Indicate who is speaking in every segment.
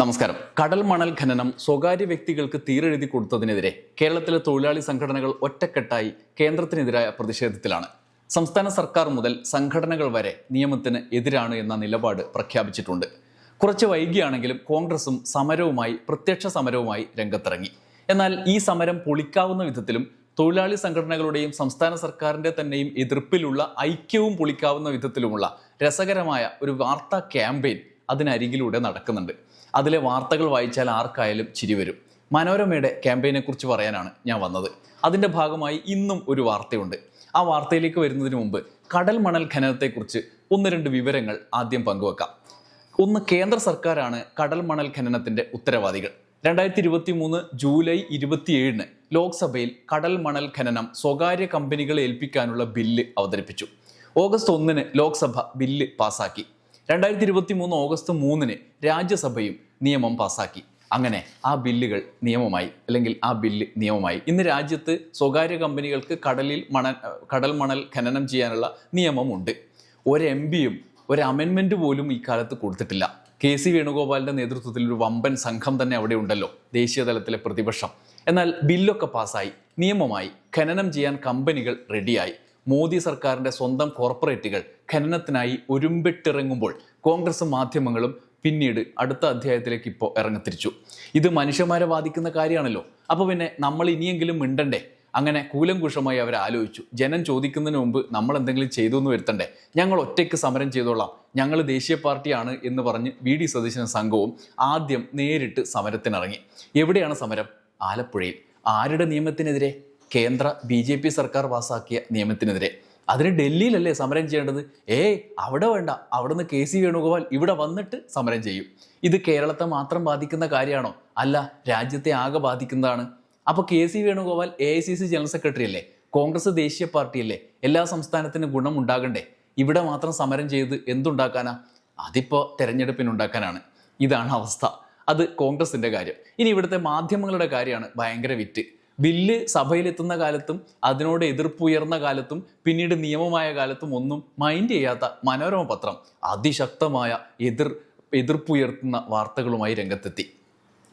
Speaker 1: നമസ്കാരം. കടൽ മണൽ ഖനനം സ്വകാര്യ വ്യക്തികൾക്ക് തീരെഴുതി കൊടുത്തതിനെതിരെ കേരളത്തിലെ തൊഴിലാളി സംഘടനകൾ ഒറ്റക്കെട്ടായി കേന്ദ്രത്തിനെതിരായ പ്രതിഷേധത്തിലാണ്. സംസ്ഥാന സർക്കാർ മുതൽ സംഘടനകൾ വരെ നിയമത്തിന് എതിരാണ് എന്ന നിലപാട് പ്രഖ്യാപിച്ചിട്ടുണ്ട്. കുറച്ച് വൈകിയാണെങ്കിലും കോൺഗ്രസും സമരവുമായി പ്രത്യക്ഷ സമരവുമായി രംഗത്തിറങ്ങി. എന്നാൽ ഈ സമരം പൊളിക്കാവുന്ന വിധത്തിലും തൊഴിലാളി സംഘടനകളുടെയും സംസ്ഥാന സർക്കാരിന്റെ തന്നെയും എതിർപ്പിലുള്ള ഐക്യവും പൊളിക്കാവുന്ന വിധത്തിലുമുള്ള രസകരമായ ഒരു വാർത്താ ക്യാമ്പയിൻ അതിനരികിലൂടെ നടക്കുന്നുണ്ട്. അതിലെ വാർത്തകൾ വായിച്ചാൽ ആർക്കായാലും ചിരി വരും. മനോരമയുടെ ക്യാമ്പയിനെക്കുറിച്ച് പറയാനാണ് ഞാൻ വന്നത്. അതിന്റെ ഭാഗമായി ഇന്നും ഒരു വാർത്തയുണ്ട്. ആ വാർത്തയിലേക്ക് വരുന്നതിന് മുമ്പ് കടൽ മണൽ ഖനനത്തെക്കുറിച്ച് ഒന്ന് രണ്ട് വിവരങ്ങൾ ആദ്യം പങ്കുവെക്കാം. ഒന്ന് കേന്ദ്ര സർക്കാരാണ് കടൽ മണൽ ഖനനത്തിന്റെ ഉത്തരവാദികൾ. രണ്ടായിരത്തി ഇരുപത്തി മൂന്ന് ജൂലൈ ഇരുപത്തിയേഴിന് ലോക്സഭയിൽ കടൽ മണൽ ഖനനം സ്വകാര്യ കമ്പനികളെ ഏൽപ്പിക്കാനുള്ള ബില്ല് അവതരിപ്പിച്ചു. ഓഗസ്റ്റ് ഒന്നിന് ലോക്സഭ ബില്ല് പാസാക്കി. രണ്ടായിരത്തി ഇരുപത്തി മൂന്ന് ഓഗസ്റ്റ് മൂന്നിന് രാജ്യസഭയും നിയമം പാസാക്കി. അങ്ങനെ ആ ബില്ലുകൾ നിയമമായി അല്ലെങ്കിൽ ആ ബില്ല് നിയമമായി. ഇന്ന് രാജ്യത്ത് സ്വകാര്യ കമ്പനികൾക്ക് കടലിൽ മണൽ കടൽ മണൽ ഖനനം ചെയ്യാനുള്ള നിയമമുണ്ട്. ഒരു എം പിയും ഒരു അമെൻമെന്റ് പോലും ഇക്കാലത്ത് കാലത്ത് കൊടുത്തിട്ടില്ല. കെ സി വേണുഗോപാലിന്റെ നേതൃത്വത്തിൽ ഒരു വമ്പൻ സംഘം തന്നെ അവിടെ ഉണ്ടല്ലോ ദേശീയ തലത്തിലെ പ്രതിപക്ഷം. എന്നാൽ ബില്ലൊക്കെ പാസ്സായി നിയമമായി ഖനനം ചെയ്യാൻ കമ്പനികൾ റെഡിയായി മോദി സർക്കാരിന്റെ സ്വന്തം കോർപ്പറേറ്റുകൾ ഖനനത്തിനായി ഒരുമ്പിട്ടിറങ്ങുമ്പോൾ കോൺഗ്രസും മാധ്യമങ്ങളും പിന്നീട് അടുത്ത അധ്യായത്തിലേക്ക് ഇപ്പോൾ ഇറങ്ങിത്തിരിച്ചു. ഇത് മനുഷ്യന്മാരെ ബാധിക്കുന്ന കാര്യമാണല്ലോ. അപ്പോൾ പിന്നെ നമ്മൾ ഇനിയെങ്കിലും മിണ്ടണ്ടേ? അങ്ങനെ കൂലംകുഷമായി അവർ ആലോചിച്ചു. ജനം ചോദിക്കുന്നതിന് മുമ്പ് നമ്മൾ എന്തെങ്കിലും ചെയ്തു എന്ന് വരുത്തണ്ടേ? ഞങ്ങൾ ഒറ്റയ്ക്ക് സമരം ചെയ്തോളാം. ഞങ്ങൾ ദേശീയ പാർട്ടിയാണ് എന്ന് പറഞ്ഞ് വി. ഡി. സതീശൻ സംഘവും ആദ്യം നേരിട്ട് സമരത്തിനിറങ്ങി. എവിടെയാണ് സമരം? ആലപ്പുഴയിൽ. ആരുടെ നിയമത്തിനെതിരെ? കേന്ദ്ര ബി ജെ പി സർക്കാർ പാസാക്കിയ നിയമത്തിനെതിരെ. അതിന് ഡൽഹിയിലല്ലേ സമരം ചെയ്യേണ്ടത്? ഏ അവിടെ വേണ്ട. അവിടെ നിന്ന് കെ സി വേണുഗോപാൽ ഇവിടെ വന്നിട്ട് സമരം ചെയ്യും. ഇത് കേരളത്തെ മാത്രം ബാധിക്കുന്ന കാര്യമാണോ? അല്ല രാജ്യത്തെ ആകെ ബാധിക്കുന്നതാണ്. അപ്പോൾ K C Venugopal A I C C general secretary അല്ലേ? കോൺഗ്രസ് ദേശീയ പാർട്ടി അല്ലേ? എല്ലാ സംസ്ഥാനത്തിനും ഗുണം ഉണ്ടാകണ്ടേ? ഇവിടെ മാത്രം സമരം ചെയ്ത് എന്തുണ്ടാക്കാനാ? അതിപ്പോൾ തെരഞ്ഞെടുപ്പിനുണ്ടാക്കാനാണ്. ഇതാണ് അവസ്ഥ. അത് കോൺഗ്രസിന്റെ കാര്യം. ഇനി ഇവിടുത്തെ മാധ്യമങ്ങളുടെ കാര്യമാണ് ഭയങ്കര വിറ്റ്. ബില്ല് സഭയിലെത്തുന്ന കാലത്തും അതിനോട് എതിർപ്പുയർന്ന കാലത്തും പിന്നീട് നിയമമായ കാലത്തും ഒന്നും മൈൻഡ് ചെയ്യാത്ത മനോരമ പത്രം അതിശക്തമായ എതിർ എതിർപ്പുയർത്തുന്ന വാർത്തകളുമായി രംഗത്തെത്തി.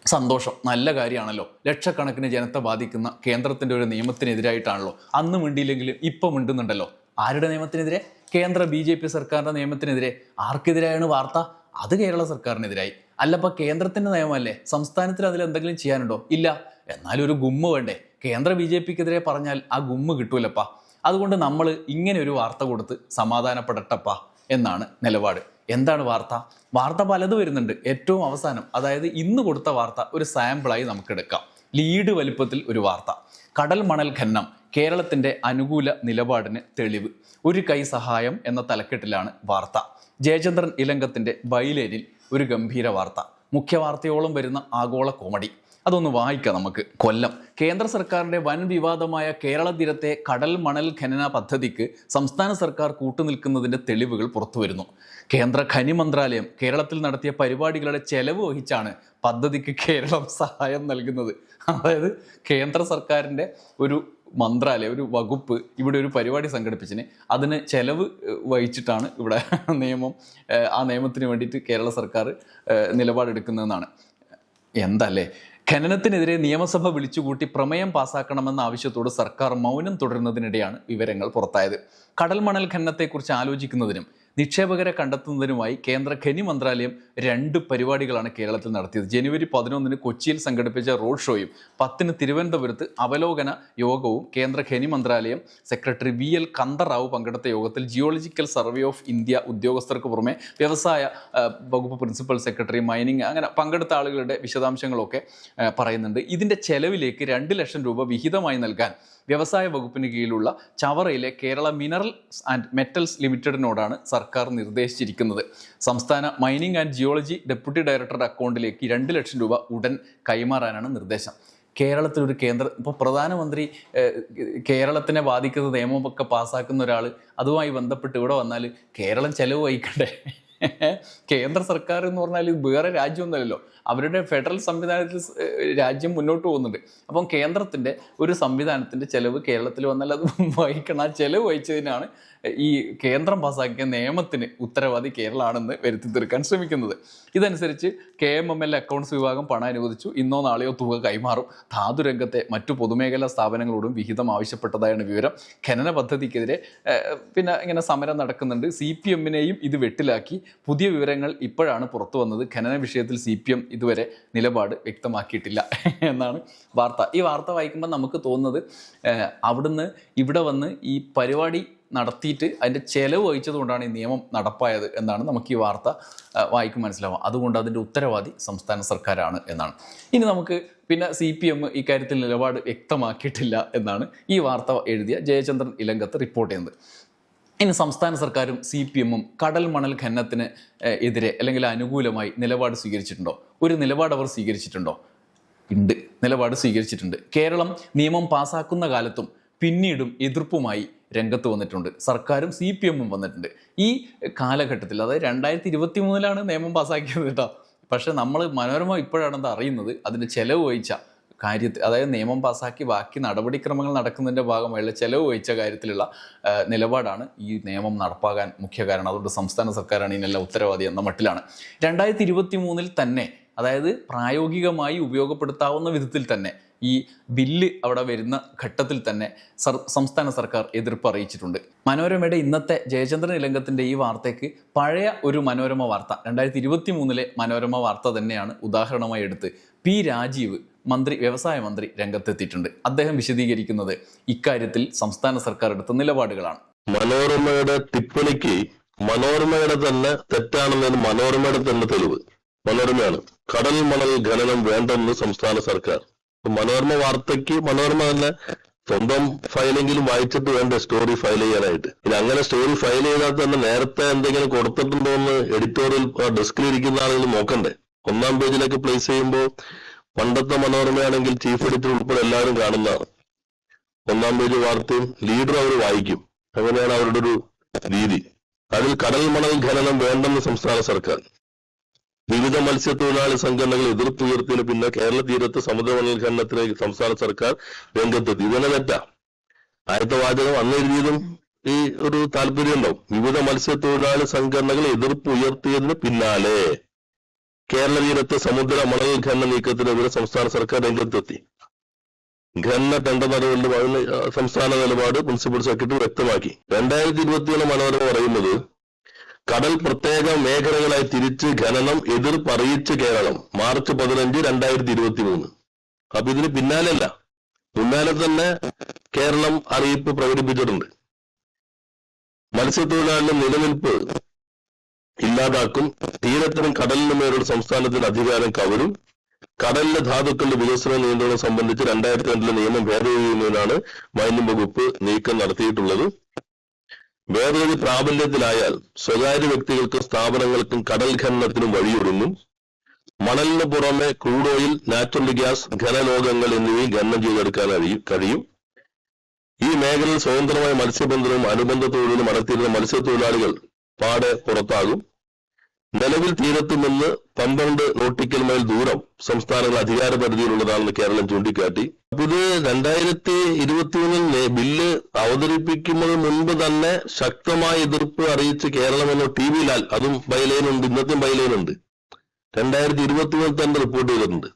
Speaker 1: സന്തോഷം നല്ല കാര്യമാണല്ലോ. ലക്ഷക്കണക്കിന് ജനത്തെ ബാധിക്കുന്ന കേന്ദ്രത്തിന്റെ ഒരു നിയമത്തിനെതിരായിട്ടാണല്ലോ. അന്ന് മിണ്ടിയില്ലെങ്കിലും ഇപ്പം മിണ്ടുന്നുണ്ടല്ലോ. ആരുടെ നിയമത്തിനെതിരെ? കേന്ദ്ര ബി ജെ പി സർക്കാരിന്റെ നിയമത്തിനെതിരെ. ആർക്കെതിരായാണ് വാർത്ത? അത് കേരള സർക്കാരിനെതിരായി. അല്ലപ്പോൾ കേന്ദ്രത്തിന്റെ നിയമമല്ലേ? സംസ്ഥാനത്തിൽ അതിൽ എന്തെങ്കിലും ചെയ്യാനുണ്ടോ? ഇല്ല. എന്നാലും ഒരു ഗുമ്മ വേണ്ടേ? കേന്ദ്ര ബി ജെ പിക്കെതിരെ പറഞ്ഞാൽ ആ ഗുമ്മ കിട്ടൂലപ്പാ. അതുകൊണ്ട് നമ്മൾ ഇങ്ങനെ ഒരു വാർത്ത കൊടുത്ത് സമാധാനപ്പെടട്ടപ്പാ എന്നാണ് നിലപാട്. എന്താണ് വാർത്ത? വാർത്ത പലത് വരുന്നുണ്ട്. ഏറ്റവും അവസാനം അതായത് ഇന്ന് കൊടുത്ത വാർത്ത ഒരു സാമ്പിളായി നമുക്ക് എടുക്കാം ലീഡ് വലിപ്പത്തിൽ ഒരു വാർത്ത. കടൽ മണൽ ഖനനം കേരളത്തിന്റെ അനുകൂല നിലപാടിന് തെളിവ്. ഒരു കൈ സഹായം എന്ന തലക്കെട്ടിലാണ് വാർത്ത. ജയചന്ദ്രൻ ഇലങ്കത്തിന്റെ ബൈലേനിൽ ഒരു ഗംഭീര വാർത്ത. മുഖ്യവാർത്തയോളം വരുന്ന ആഗോള കോമഡി. അതൊന്ന് വായിക്കാം നമുക്ക്. കൊല്ലം. കേന്ദ്ര സർക്കാരിന്റെ വൻ വിവാദമായ കേരള തീരത്തെ കടൽ മണൽ ഖനന പദ്ധതിക്ക് സംസ്ഥാന സർക്കാർ കൂട്ടുനിൽക്കുന്നതിന്റെ തെളിവുകൾ പുറത്തുവരുന്നു. കേന്ദ്ര ഖനി മന്ത്രാലയം കേരളത്തിൽ നടത്തിയ പരിപാടികളുടെ ചെലവ് വഹിച്ചാണ് പദ്ധതിക്ക് കേരളം സഹായം നൽകുന്നത്. അതായത് കേന്ദ്ര സർക്കാരിന്റെ ഒരു മന്ത്രാലയം ഒരു വകുപ്പ് ഇവിടെ ഒരു പരിപാടി സംഘടിപ്പിച്ചിന് അതിന് ചെലവ് വഹിച്ചിട്ടാണ് ഇവിടെ നിയമം ആ നിയമത്തിന് വേണ്ടിയിട്ട് കേരള സർക്കാർ നിലപാടെടുക്കുന്നതെന്നാണ്. എന്തല്ലേ? ഖനനത്തിനെതിരെ നിയമസഭ വിളിച്ചുകൂട്ടി പ്രമേയം പാസാക്കണമെന്ന ആവശ്യത്തോട് സർക്കാർ മൗനം തുടരുന്നതിനിടെയാണ് വിവരങ്ങൾ പുറത്തായത്. കടൽ മണൽ ഖനനത്തെക്കുറിച്ച് ആലോചിക്കുന്നതിനും നിക്ഷേപകരെ കണ്ടെത്തുന്നതിനുമായി കേന്ദ്ര ഖനി മന്ത്രാലയം രണ്ട് പരിപാടികളാണ് കേരളത്തിൽ നടത്തിയത്. ജനുവരി പതിനൊന്നിന് കൊച്ചിയിൽ സംഘടിപ്പിച്ച റോഡ് ഷോയും പത്തിന് തിരുവനന്തപുരത്ത് അവലോകന യോഗവും കേന്ദ്ര ഖനി മന്ത്രാലയം സെക്രട്ടറി വി എൽ കന്തറാവു പങ്കെടുത്ത യോഗത്തിൽ ജിയോളജിക്കൽ സർവേ ഓഫ് ഇന്ത്യ ഉദ്യോഗസ്ഥർക്ക് പുറമെ വ്യവസായ വകുപ്പ് പ്രിൻസിപ്പൽ സെക്രട്ടറി മൈനിങ് അങ്ങനെ പങ്കെടുത്ത ആളുകളുടെ വിശദാംശങ്ങളൊക്കെ പറയുന്നുണ്ട്. ഇതിന്റെ ചെലവിലേക്ക് രണ്ട് ലക്ഷം രൂപ വിഹിതമായി നൽകാൻ വ്യവസായ വകുപ്പിന് കീഴിലുള്ള ചവറയിലെ കേരള മിനറൽസ് ആൻഡ് മെറ്റൽസ് ലിമിറ്റഡിനോടാണ് സർക്കാർ നിർദ്ദേശിച്ചിരിക്കുന്നത്. സംസ്ഥാന മൈനിങ് ആൻഡ് ജിയോളജി ഡെപ്യൂട്ടി ഡയറക്ടറുടെ അക്കൗണ്ടിലേക്ക് രണ്ട് ലക്ഷം രൂപ ഉടൻ കൈമാറാനാണ് നിർദ്ദേശം. കേരളത്തിൽ ഒരു കേന്ദ്ര ഇപ്പോൾ പ്രധാനമന്ത്രി കേരളത്തിനെ ബാധിക്കുന്ന നിയമമൊക്കെ പാസ്സാക്കുന്ന ഒരാൾ അതുമായി ബന്ധപ്പെട്ട് ഇവിടെ വന്നാൽ കേരളം ചെലവ് വഹിക്കണ്ടേ? കേന്ദ്ര സർക്കാർ എന്ന് പറഞ്ഞാൽ വേറെ രാജ്യമൊന്നുമല്ലല്ലോ. അവരുടെ ഫെഡറൽ സംവിധാനത്തിൽ രാജ്യം മുന്നോട്ട് പോകുന്നുണ്ട്. അപ്പം കേന്ദ്രത്തിന്റെ ഒരു സംവിധാനത്തിന്റെ ചെലവ് കേരളത്തിൽ വന്നാൽ അത് വഹിക്കണം. ആ ചെലവ് വഹിച്ചതിനാണ് ഈ കേന്ദ്രം പാസാക്കിയ നിയമത്തിന് ഉത്തരവാദി കേരളമാണെന്ന് വരുത്തി തീർക്കാൻ ശ്രമിക്കുന്നത്. ഇതനുസരിച്ച് K M M L accounts വിഭാഗം പണം അനുവദിച്ചു. ഇന്നോ നാളെയോ തുക കൈമാറും. ധാതുരംഗത്തെ മറ്റു പൊതുമേഖലാ സ്ഥാപനങ്ങളോടും വിഹിതം ആവശ്യപ്പെട്ടതായാണ് വിവരം. ഖനന പദ്ധതിക്കെതിരെ പിന്നെ ഇങ്ങനെ സമരം നടക്കുന്നുണ്ട്. സി പി എമ്മിനെയും ഇത് വെട്ടിലാക്കി. പുതിയ വിവരങ്ങൾ ഇപ്പോഴാണ് പുറത്തു വന്നത്. ഖനന വിഷയത്തിൽ സി പി എം ഇതുവരെ നിലപാട് വ്യക്തമാക്കിയിട്ടില്ല എന്നാണ് വാർത്ത. ഈ വാർത്ത വായിക്കുമ്പോൾ നമുക്ക് തോന്നുന്നത് അവിടുന്ന് ഇവിടെ വന്ന് ഈ പരിപാടി നടത്തിയിട്ട് അതിന്റെ ചെലവ് വഹിച്ചതുകൊണ്ടാണ് ഈ നിയമം നടപ്പായത് എന്നാണ് നമുക്ക് ഈ വാർത്ത വായിക്കുമ്പോൾ വായിക്കും മനസ്സിലാവുക. അതുകൊണ്ട് അതിന്റെ ഉത്തരവാദി സംസ്ഥാന സർക്കാരാണ് എന്നാണ്. ഇനി നമുക്ക് പിന്നെ സി പി എം ഇക്കാര്യത്തിൽ നിലപാട് വ്യക്തമാക്കിയിട്ടില്ല എന്നാണ് ഈ വാർത്ത എഴുതിയ ജയചന്ദ്രൻ ഇലങ്കത്ത് റിപ്പോർട്ട് ചെയ്യുന്നത്. ഇനി സംസ്ഥാന സർക്കാരും സി പി എമ്മും കടൽ മണൽ ഖനനത്തിന് എതിരെ അല്ലെങ്കിൽ അനുകൂലമായി നിലപാട് സ്വീകരിച്ചിട്ടുണ്ടോ? ഒരു നിലപാട് അവർ സ്വീകരിച്ചിട്ടുണ്ടോ? ഉണ്ട്. നിലപാട് സ്വീകരിച്ചിട്ടുണ്ട്. കേരളം നിയമം പാസാക്കുന്ന കാലത്തും പിന്നീടും എതിർപ്പുമായി രംഗത്ത് വന്നിട്ടുണ്ട്. സർക്കാരും സി പി എമ്മും വന്നിട്ടുണ്ട്. ഈ കാലഘട്ടത്തിൽ അതായത് രണ്ടായിരത്തി ഇരുപത്തി മൂന്നിലാണ് നിയമം പാസ്സാക്കിയത് കേട്ടോ. പക്ഷെ നമ്മൾ മനോരമ ഇപ്പോഴാണെന്ന് അറിയുന്നത് അതിന്റെ ചെലവ് വഹിച്ച കാര്യത്തിൽ അതായത് നിയമം പാസ്സാക്കി ബാക്കി നടപടിക്രമങ്ങൾ നടക്കുന്നതിന്റെ ഭാഗമായുള്ള ചെലവ് വഹിച്ച കാര്യത്തിലുള്ള നിലപാടാണ് ഈ നിയമം നടപ്പാകാൻ മുഖ്യ കാരണം. അതുകൊണ്ട് സംസ്ഥാന സർക്കാരാണ് ഇതിനെല്ലാം ഉത്തരവാദി എന്ന മട്ടിലാണ്. രണ്ടായിരത്തി ഇരുപത്തി മൂന്നിൽ തന്നെ അതായത് പ്രായോഗികമായി ഉപയോഗപ്പെടുത്താവുന്ന വിധത്തിൽ തന്നെ ഈ ബില്ല് അവിടെ വരുന്ന ഘട്ടത്തിൽ തന്നെ സർ സംസ്ഥാന സർക്കാർ എതിർപ്പ് അറിയിച്ചിട്ടുണ്ട്. മനോരമയുടെ ഇന്നത്തെ ജയചന്ദ്രൻ ഇലങ്കത്തിന്റെ ഈ വാർത്തയ്ക്ക് പഴയ ഒരു മനോരമ വാർത്ത രണ്ടായിരത്തി ഇരുപത്തി മൂന്നിലെ മനോരമ വാർത്ത തന്നെയാണ് ഉദാഹരണമായി എടുത്ത്. പി രാജീവ് മന്ത്രി വ്യവസായ മന്ത്രി രംഗത്തെത്തിയിട്ടുണ്ട്. അദ്ദേഹം വിശദീകരിക്കുന്നത് ഇക്കാര്യത്തിൽ സംസ്ഥാന സർക്കാർ എടുത്ത നിലപാടുകളാണ്.
Speaker 2: മനോരമയുടെ ടിപ്പണിക്ക് മനോരമയുടെ തന്നെ തെറ്റാണെന്നതിന് മനോരമയുടെ തന്നെ തെളിവ്. മനോരമയാണ്. കടൽ മണൽ ഖനനം വേണ്ടെന്ന് സംസ്ഥാന സർക്കാർ. മനോരമ വാർത്തയ്ക്ക് മനോരമ തന്നെ സ്വന്തം ഫയലെങ്കിലും വായിച്ചിട്ട് വേണ്ട സ്റ്റോറി ഫയൽ ചെയ്യാനായിട്ട്. ഇനി അങ്ങനെ സ്റ്റോറി ഫയൽ ചെയ്താൽ തന്നെ നേരത്തെ എന്തെങ്കിലും കൊടുത്തിട്ടുണ്ടോ എന്ന് എഡിറ്റോറിയൽ ഡെസ്കിൽ ഇരിക്കുന്ന ആളുകൾ നോക്കണ്ടേ. ഒന്നാം പേജിലേക്ക് പ്ലേസ് ചെയ്യുമ്പോൾ പണ്ടത്തെ മനോരമയാണെങ്കിൽ ചീഫ് എഡിറ്റർ ഉൾപ്പെടെ എല്ലാവരും കാണുന്ന ഒന്നാം പേജ് വാർത്തയും ലീഡർ അവർ വായിക്കും. അങ്ങനെയാണ് അവരുടെ ഒരു രീതി. അതിൽ കടൽ മണൽ ഖനനം വേണ്ടെന്ന് സംസ്ഥാന സർക്കാർ. വിവിധ മത്സ്യത്തൊഴിലാളി സംഘടനകൾ എതിർത്തുയർത്തിന് പിന്നെ കേരള തീരത്ത് സമുദ്രമണൽ ഖനനത്തിലേക്ക് സംസ്ഥാന സർക്കാർ രംഗത്തെത്തി. ഇതന്നെ തെറ്റാ. ആദ്യത്തെ വാചകം അന്ന് എഴുതിയതും ഈ ഒരു താല്പര്യം ഉണ്ടാവും. വിവിധ മത്സ്യത്തൊഴിലാളി സംഘടനകൾ എതിർപ്പ് ഉയർത്തിയതിന് പിന്നാലെ. കേരള തീരത്ത് സമുദ്ര മണൽ ഖനന നീക്കത്തിനെതിരെ സംസ്ഥാന സർക്കാർ രംഗത്തെത്തി. ഖനന തണ്ട നടപടികളുടെ സംസ്ഥാന നിലപാട് പ്രിൻസിപ്പൽ സെക്രട്ടറി വ്യക്തമാക്കി. രണ്ടായിരത്തി ഇരുപത്തിയേഴ് മനോരമ പറയുന്നത് കടൽ പ്രത്യേക മേഖലകളായി തിരിച്ച് ഖനനം എതിർപ്പ് അറിയിച്ച് കേരളം. മാർച്ച് പതിനഞ്ച് രണ്ടായിരത്തി ഇരുപത്തി മൂന്ന് അപ്പൊ ഇതിന് പിന്നാലെയല്ല. പിന്നാലെ തന്നെ കേരളം അറിയിപ്പ് പ്രകടിപ്പിച്ചിട്ടുണ്ട്. മത്സ്യത്തൊഴിലാളികളുടെ നിലനിൽപ്പ് ഇല്ലാതാക്കും. തീരത്തിനും കടലിനും മേലുള്ള സംസ്ഥാനത്തിന്റെ അധികാരം കവരും. കടലിലെ ധാതുക്കളുടെ വികസന നിയന്ത്രണം സംബന്ധിച്ച് രണ്ടായിരത്തി രണ്ടിലെ നിയമം ഭേദഗതി ചെയ്യുന്നതിനാണ് മൈനിങ് വകുപ്പ് നീക്കം നടത്തിയിട്ടുള്ളത്. ഭേദഗതി പ്രാബല്യത്തിലായാൽ സ്വകാര്യ വ്യക്തികൾക്കും സ്ഥാപനങ്ങൾക്കും കടൽ ഖനനത്തിനും വഴിയൊരുങ്ങും. മണലിന് പുറമെ ക്രൂഡ് ഓയിൽ നാച്ചുറൽ ഗ്യാസ് ഖനലോകങ്ങൾ എന്നിവയും ഖനനം ചെയ്തെടുക്കാൻ കഴിയും. ഈ മേഖലയിൽ സ്വതന്ത്രമായ മത്സ്യബന്ധനവും അനുബന്ധ തൊഴിലും നടത്തിയിരുന്ന മത്സ്യത്തൊഴിലാളികൾ പാടെ പുറത്താകും. നിലവിൽ തീരത്തു നിന്ന് പന്ത്രണ്ട് നോട്ടിക്കൽ മൈൽ ദൂരം സംസ്ഥാനങ്ങൾ അധികാര പരിധിയിലുള്ളതാണെന്ന് കേരളം ചൂണ്ടിക്കാട്ടി. അപ്പൊ ഇത് രണ്ടായിരത്തി ഇരുപത്തിമൂന്നിൽ ബില്ല് അവതരിപ്പിക്കുന്നതിന് മുൻപ് തന്നെ ശക്തമായ എതിർപ്പ് അറിയിച്ച് കേരളം എന്ന ടി വി ലാൽ അതും ബൈലൈനുണ്ട് ഇന്നത്തെ ബൈലൈനുണ്ട് രണ്ടായിരത്തി ഇരുപത്തിമൂന്നിൽ തന്നെ റിപ്പോർട്ട് ചെയ്തിട്ടുണ്ട്.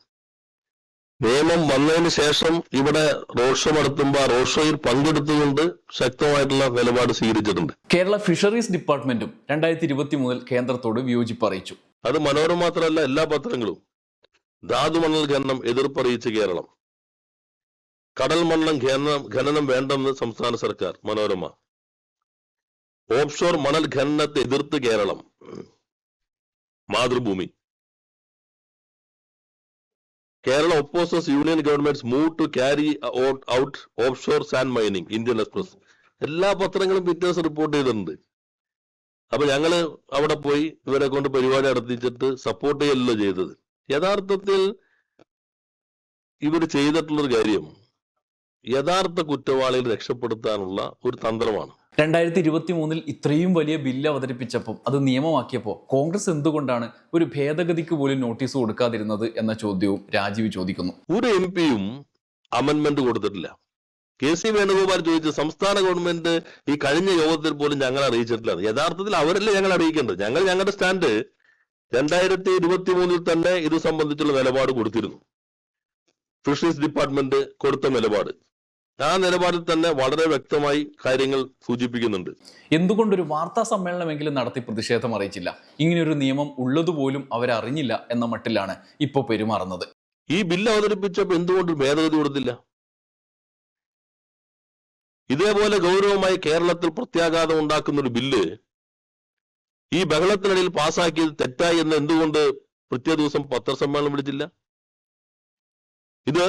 Speaker 2: നിയമം വന്നതിന് ശേഷം ഇവിടെ റോഡ് ഷോ നടത്തുമ്പോൾ റോഡ് ഷോയിൽ പങ്കെടുത്തുകൊണ്ട് ശക്തമായിട്ടുള്ള നിലപാട് സ്വീകരിച്ചിട്ടുണ്ട്.
Speaker 1: കേരള ഫിഷറീസ് ഡിപ്പാർട്ട്മെന്റും രണ്ടായിരത്തി ഇരുപത്തി മൂന്നിൽ കേന്ദ്രത്തോട് വിയോജിപ്പ് അറിയിച്ചു.
Speaker 2: അത് മനോരമ മാത്രമല്ല എല്ലാ പത്രങ്ങളും. ധാതുമണൽ ഖനനം എതിർപ്പറിയിച്ച് കേരളം. കടൽ മണ്ണം ഖനനം ഖനനം വേണ്ടെന്ന് സംസ്ഥാന സർക്കാർ മനോരമ. ഓഫ്ഷോർ മണൽ ഖനനത്തെ എതിർത്ത് Keralam. Mathrubhumi. Kerala opposes union governments move to carry out off shore sand mining Indian Express എല്ലാ പത്രങ്ങളും പിറ്റേസ് റിപ്പോർട്ട് ചെയ്തിട്ടുണ്ട്. അപ്പൊ ഞങ്ങൾ അവിടെ പോയി ഇവരെ കൊണ്ട് പരിപാടി നടത്തിച്ചിട്ട് സപ്പോർട്ട് ചെയ്യലല്ലോ ചെയ്തത്. യഥാർത്ഥത്തിൽ ഇവർ ചെയ്തിട്ടുള്ളൊരു കാര്യം യഥാർത്ഥ കുറ്റവാളികൾ രക്ഷപ്പെടുത്താനുള്ള ഒരു തന്ത്രമാണ്.
Speaker 1: രണ്ടായിരത്തി ഇരുപത്തി മൂന്നിൽ ഇത്രയും വലിയ ബില്ല് അവതരിപ്പിച്ചപ്പോൾ അത് നിയമമാക്കിയപ്പോൾ കോൺഗ്രസ് എന്തുകൊണ്ടാണ് ഒരു ഭേദഗതിക്ക് പോലും നോട്ടീസ് കൊടുക്കാതിരുന്നത് എന്ന ചോദ്യവും രാജീവ് ചോദിക്കുന്നു.
Speaker 2: ഒരു എം പിയും അമെന്റ്മെന്റ് കൊടുത്തിട്ടില്ല. കെ സി വേണുഗോപാൽ ചോദിച്ച സംസ്ഥാന ഗവൺമെന്റ് ഈ കഴിഞ്ഞ യോഗത്തിൽ പോലും ഞങ്ങൾ അറിയിച്ചിട്ടില്ല. യഥാർത്ഥത്തിൽ അവരല്ലേ ഞങ്ങൾ അറിയിക്കേണ്ടത്? ഞങ്ങൾ ഞങ്ങളുടെ സ്റ്റാൻഡ് രണ്ടായിരത്തി ഇരുപത്തി മൂന്നിൽ തന്നെ ഇത് സംബന്ധിച്ചുള്ള നിലപാട് കൊടുത്തിരുന്നു. ഫിഷറീസ് ഡിപ്പാർട്ട്മെന്റ് കൊടുത്ത നിലപാട്. ആ നിലപാടിൽ തന്നെ വളരെ വ്യക്തമായി കാര്യങ്ങൾ സൂചിപ്പിക്കുന്നുണ്ട്.
Speaker 1: എന്തുകൊണ്ടൊരു വാർത്താ സമ്മേളനമെങ്കിലും നടത്തി പ്രതിഷേധം അറിയിച്ചില്ല? ഇങ്ങനെയൊരു നിയമം ഉള്ളതുപോലും അവരറിഞ്ഞില്ല എന്ന മട്ടിലാണ് ഇപ്പോൾ പെരുമാറുന്നത്.
Speaker 2: ഈ ബില്ല് അവതരിപ്പിച്ചപ്പോൾ എന്തുകൊണ്ട് ഭേദഗതി കൊടുത്തില്ല? ഇതേപോലെ ഗൗരവമായി കേരളത്തിൽ പ്രത്യാഘാതം ഉണ്ടാക്കുന്ന ഒരു ബില്ല് ഈ ബഹളത്തിനിടയിൽ പാസാക്കിയത് തെറ്റായി എന്ന് എന്തുകൊണ്ട് പ്രത്യേക ദിവസം പത്രസമ്മേളനം വിളിച്ചില്ല? ഇത്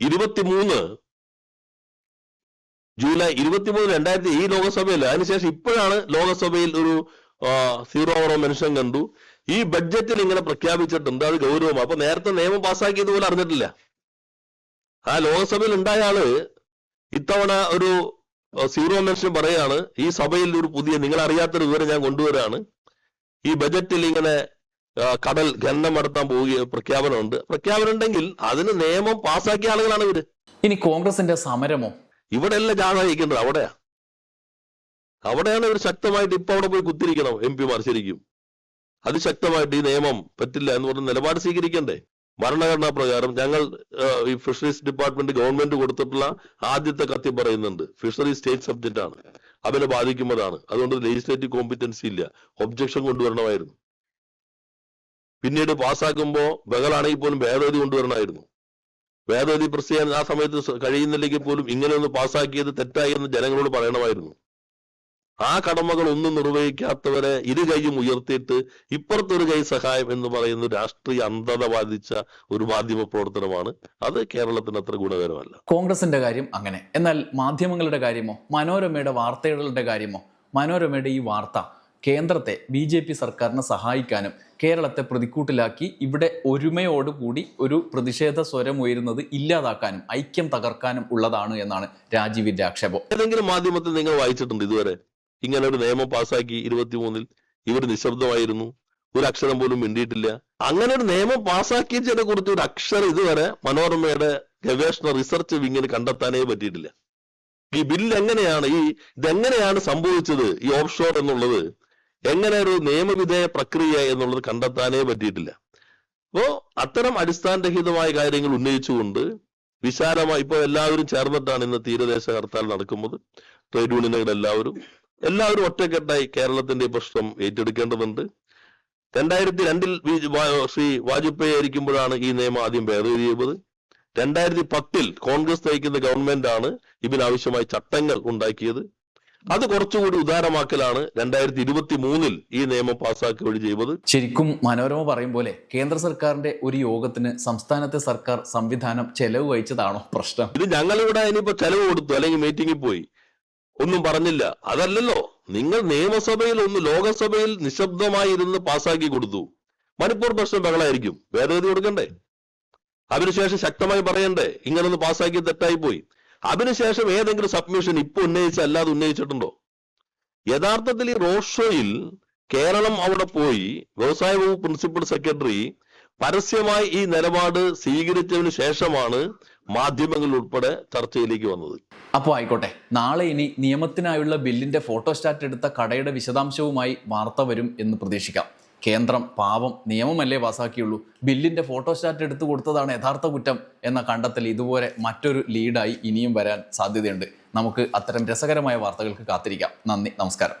Speaker 2: ഇരുപത്തിമൂന്ന് ജൂലൈ ഇരുപത്തിമൂന്ന് രണ്ടായിരത്തി ഈ ലോകസഭയിൽ അതിനുശേഷം ഇപ്പോഴാണ് ലോകസഭയിൽ ഒരു സീറോ ഓവറോ മെൻഷൻ കണ്ടു. ഈ ബഡ്ജറ്റിൽ ഇങ്ങനെ പ്രഖ്യാപിച്ചിട്ടുണ്ട്. അത് ഗൗരവം അപ്പൊ നേരത്തെ നിയമം പാസ്സാക്കിയത് പോലും അറിഞ്ഞിട്ടില്ല. ആ ലോകസഭയിൽ ഉണ്ടായ ആൾ ഇത്തവണ ഒരു സീറോ മെൻഷൻ പറയാണ് ഈ സഭയിൽ ഒരു പുതിയ നിങ്ങൾ അറിയാത്തൊരു വിവരം ഞാൻ കൊണ്ടുവരാണ്. ഈ ബജറ്റിൽ ഇങ്ങനെ കടൽ ഖനനം നടത്താൻ പോവുക പ്രഖ്യാപനമുണ്ട്. പ്രഖ്യാപനം ഉണ്ടെങ്കിൽ അതിന് നിയമം പാസ്സാക്കിയ ആളുകളാണ് ഇവർ.
Speaker 1: ഇനി കോൺഗ്രസിന്റെ സമരമോ?
Speaker 2: ഇവിടെയല്ല ജാഥ അവിടെയാ. അവിടെയാണ് ഇവർ ശക്തമായിട്ട് ഇപ്പൊ അവിടെ പോയി കുത്തിരിക്കണം എം പിമാർ ശരിക്കും. അതിശക്തമായിട്ട് ഈ നിയമം പറ്റില്ല എന്ന് പറഞ്ഞ നിലപാട് സ്വീകരിക്കണ്ടേ? ഭരണഘടനാ പ്രകാരം ഞങ്ങൾ ഈ ഫിഷറീസ് ഡിപ്പാർട്ട്മെന്റ് ഗവൺമെന്റ് കൊടുത്തിട്ടുള്ള ആദ്യത്തെ കത്തി പറയുന്നുണ്ട്. ഫിഷറി സ്റ്റേറ്റ് സബ്ജക്റ്റ് ആണ്. അവനെ ബാധിക്കുന്നതാണ് അതുകൊണ്ട് ലെജിസ്ലേറ്റീവ് കോമ്പിറ്റൻസി ഇല്ല. ഒബ്ജക്ഷൻ കൊണ്ടുവരണമായിരുന്നു. പിന്നീട് പാസ്സാക്കുമ്പോ ബഹളാണെങ്കിൽ പോലും ഭേദഗതി കൊണ്ടുവരണമായിരുന്നു. ഭേദഗതി പ്രസ് ചെയ്യാൻ ആ സമയത്ത് കഴിയുന്നില്ലെങ്കിൽ പോലും ഇങ്ങനെ ഒന്ന് പാസ്സാക്കിയത് തെറ്റായി എന്ന് ജനങ്ങളോട് പറയണമായിരുന്നു. ആ കടമകൾ ഒന്നും നിർവഹിക്കാത്തവരെ ഇരു കൈയും ഉയർത്തിയിട്ട് ഇപ്പുറത്തൊരു കൈ സഹായം എന്ന് പറയുന്ന രാഷ്ട്രീയ അന്ധത ബാധിച്ച ഒരു മാധ്യമ പ്രവർത്തനമാണ്. അത് കേരളത്തിന് അത്ര ഗുണകരമല്ല.
Speaker 1: കോൺഗ്രസിന്റെ കാര്യം അങ്ങനെ. എന്നാൽ മാധ്യമങ്ങളുടെ കാര്യമോ മനോരമയുടെ വാർത്തകളുടെ കാര്യമോ മനോരമയുടെ ഈ വാർത്ത കേന്ദ്രത്തെ ബി സർക്കാരിനെ സഹായിക്കാനും കേരളത്തെ പ്രതിക്കൂട്ടിലാക്കി ഇവിടെ ഒരുമയോടുകൂടി ഒരു പ്രതിഷേധ സ്വരം ഉയരുന്നത് ഇല്ലാതാക്കാനും ഐക്യം തകർക്കാനും ഉള്ളതാണ് എന്നാണ് രാജീവിന്റെ ആക്ഷേപം.
Speaker 2: ഏതെങ്കിലും മാധ്യമത്തിൽ നിങ്ങൾ വായിച്ചിട്ടുണ്ട് ഇതുവരെ? ഇങ്ങനെ ഒരു നിയമം പാസ്സാക്കി ഇരുപത്തിമൂന്നിൽ ഇവർ നിശബ്ദമായിരുന്നു ഒരു അക്ഷരം പോലും മിണ്ടിയിട്ടില്ല. അങ്ങനെ ഒരു നിയമം പാസ്സാക്കിയതിനെ കുറിച്ച് ഒരു അക്ഷരം ഇതുവരെ മനോരമയുടെ ഗവേഷണ റിസർച്ച് വിങ്ങിന് കണ്ടെത്താനേ പറ്റിയിട്ടില്ല. ഈ ബില്ല് എങ്ങനെയാണ് ഈ ഇതെങ്ങനെയാണ് സംഭവിച്ചത് ഈ ഓഫ് ഷോർ എന്നുള്ളത്? എങ്ങനെ ഒരു നിയമവിധേയ പ്രക്രിയ എന്നുള്ളത് കണ്ടെത്താനേ പറ്റിയിട്ടില്ല. അപ്പോ അത്തരം അടിസ്ഥാനരഹിതമായ കാര്യങ്ങൾ ഉന്നയിച്ചുകൊണ്ട് വിശാലമായി ഇപ്പോൾ എല്ലാവരും ചേർന്നിട്ടാണ് ഇന്ന് തീരദേശ ഹർത്താൽ നടക്കുന്നത്. ട്രേഡ് യൂണിയനുകൾ എല്ലാവരും. എല്ലാവരും ഒറ്റക്കെട്ടായി കേരളത്തിന്റെ പ്രശ്നം ഏറ്റെടുക്കേണ്ടതുണ്ട്. രണ്ടായിരത്തി രണ്ടിൽ ശ്രീ വാജ്പേയി ആയിരിക്കുമ്പോഴാണ് ഈ നിയമം ആദ്യം ഭേദഗതി രണ്ടായിരത്തി പത്തിൽ കോൺഗ്രസ് നയിക്കുന്ന ഗവൺമെന്റ് ആണ് ഇതിനാവശ്യമായ ചട്ടങ്ങൾ ഉണ്ടാക്കിയത്. അത് കുറച്ചുകൂടി ഉദാരമാക്കലാണ് രണ്ടായിരത്തി ഇരുപത്തി മൂന്നിൽ ഈ നിയമം പാസ്സാക്കി വഴി ചെയ്തത്.
Speaker 1: ശരിക്കും മനോരമ പറയും പോലെ കേന്ദ്ര സർക്കാരിന്റെ ഒരു യോഗത്തിന് സംസ്ഥാനത്തെ സർക്കാർ സംവിധാനം ചെലവ് വഹിച്ചതാണോ പ്രശ്നം?
Speaker 2: ഇത് ഞങ്ങളിവിടെ ഇനിയിപ്പോ ചെലവ് കൊടുത്തു അല്ലെങ്കിൽ മീറ്റിംഗിൽ പോയി. ഒന്നും പറഞ്ഞില്ല. അതല്ലല്ലോ. നിങ്ങൾ നിയമസഭയിൽ ഒന്ന് ലോകസഭയിൽ നിശബ്ദമായി ഇരുന്ന് പാസ്സാക്കി കൊടുത്തു. മണിപ്പൂർ പ്രശ്നം ബഹളായിരിക്കും. ഭേദഗതി കൊടുക്കണ്ടേ? അതിനുശേഷം ശക്തമായി പറയണ്ടേ? ഇങ്ങനൊന്ന് പാസ്സാക്കി തെറ്റായി പോയി. അതിനുശേഷം ഏതെങ്കിലും സബ്മിഷൻ ഇപ്പൊ ഉന്നയിച്ച അല്ലാതെ ഉന്നയിച്ചിട്ടുണ്ടോ? യഥാർത്ഥത്തിൽ ഈ റോഡ് ഷോയിൽ കേരളം അവിടെ പോയി വ്യവസായ വകുപ്പ് പ്രിൻസിപ്പൽ സെക്രട്ടറി പരസ്യമായി ഈ നിലപാട് സ്വീകരിച്ചതിന് ശേഷമാണ് മാധ്യമങ്ങൾ ഉൾപ്പെടെ ചർച്ചയിലേക്ക് വന്നത്.
Speaker 1: അപ്പോൾ ആയിക്കോട്ടെ. നാളെ ഇനി നിയമത്തിനായുള്ള ബില്ലിന്റെ ഫോട്ടോസ്റ്റാറ്റ് എടുത്ത കടയുടെ വിശദാംശവുമായി വാർത്ത വരും എന്ന് പ്രതീക്ഷിക്കാം. കേന്ദ്രം പാവം നിയമമല്ലേ പാസാക്കിയുള്ളൂ. ബില്ലിന്റെ ഫോട്ടോസ്റ്റാറ്റ് എടുത്തു കൊടുത്തതാണ് യഥാർത്ഥ കുറ്റം എന്ന കണ്ടെത്തൽ ഇതുപോലെ മറ്റൊരു ലീഡായി ഇനിയും വരാൻ സാധ്യതയുണ്ട്. നമുക്ക് അത്തരം രസകരമായ വാർത്തകൾക്ക് കാത്തിരിക്കാം. നന്ദി നമസ്കാരം.